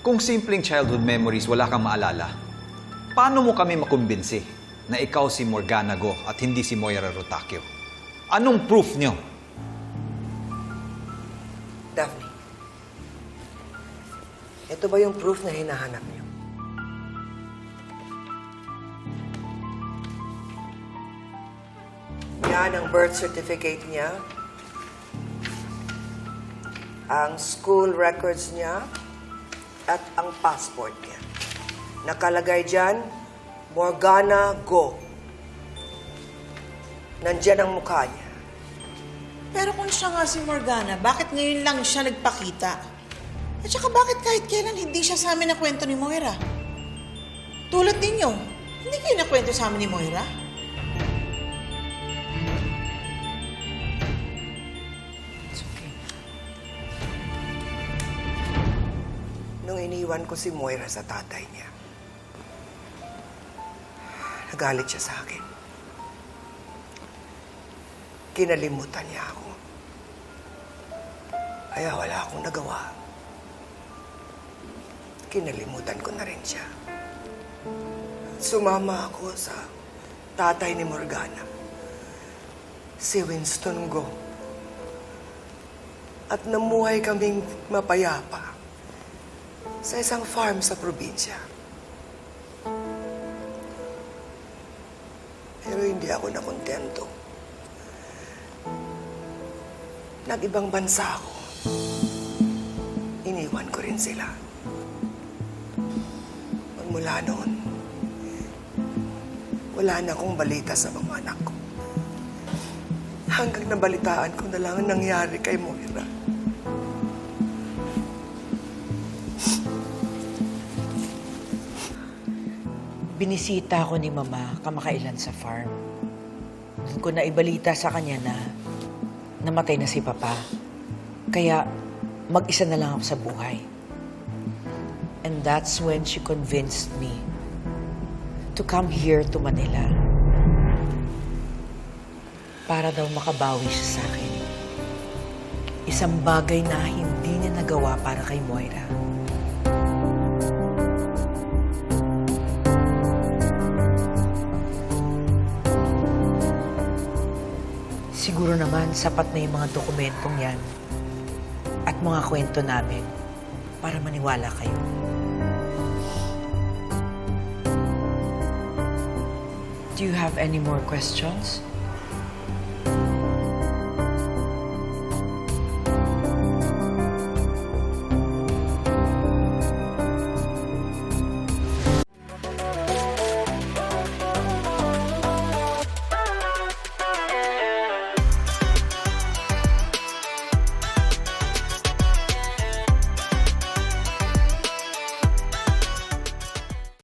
Kung simpleng childhood memories wala kang maalala, paano mo kami makumbinsi na ikaw si Morgana Go at hindi si Moira Rotakio? Anong proof nyo? Daphne, ito ba yung proof na hinahanap niyo? Yan ang birth certificate niya. Ang school records niya at ang passport niya. Nakalagay dyan, Morgana Go. Nandyan ang mukha niya. Pero kung siya nga si Morgana, bakit ngayon lang siya nagpakita? At saka bakit kahit kailan hindi siya sa amin nakwento ni Moira? Tulad ninyo, hindi kayo nakwento sa amin ni Moira? Iniwan ko si Moira sa tatay niya. Nagalit siya sa akin. Kinalimutan niya ako. Kaya wala akong nagawa. Kinalimutan ko na rin siya. Sumama ako sa tatay ni Morgana. Si Winston Go. At namuhay kaming mapayapa sa isang farm sa probinsya. Pero hindi ako nakontento. Nag-ibang bansa ako. Iniwan ko rin sila. Magmula noon, wala na akong balita sa mga anak ko. Hanggang nabalitaan ko na lang ang nangyari kay Moira. Binisita ako ni Mama kamakailan sa farm. Doon ko na ibalita sa kanya na namatay na si Papa. Kaya mag-isa na lang ako sa buhay. And that's when she convinced me to come here to Manila. Para daw makabawi siya sa akin. Isang bagay na hindi niya nagawa para kay Moira. Siguro naman sapat na yung mga dokumentong yan at mga kwento namin para maniwala kayo. Do you have any more questions?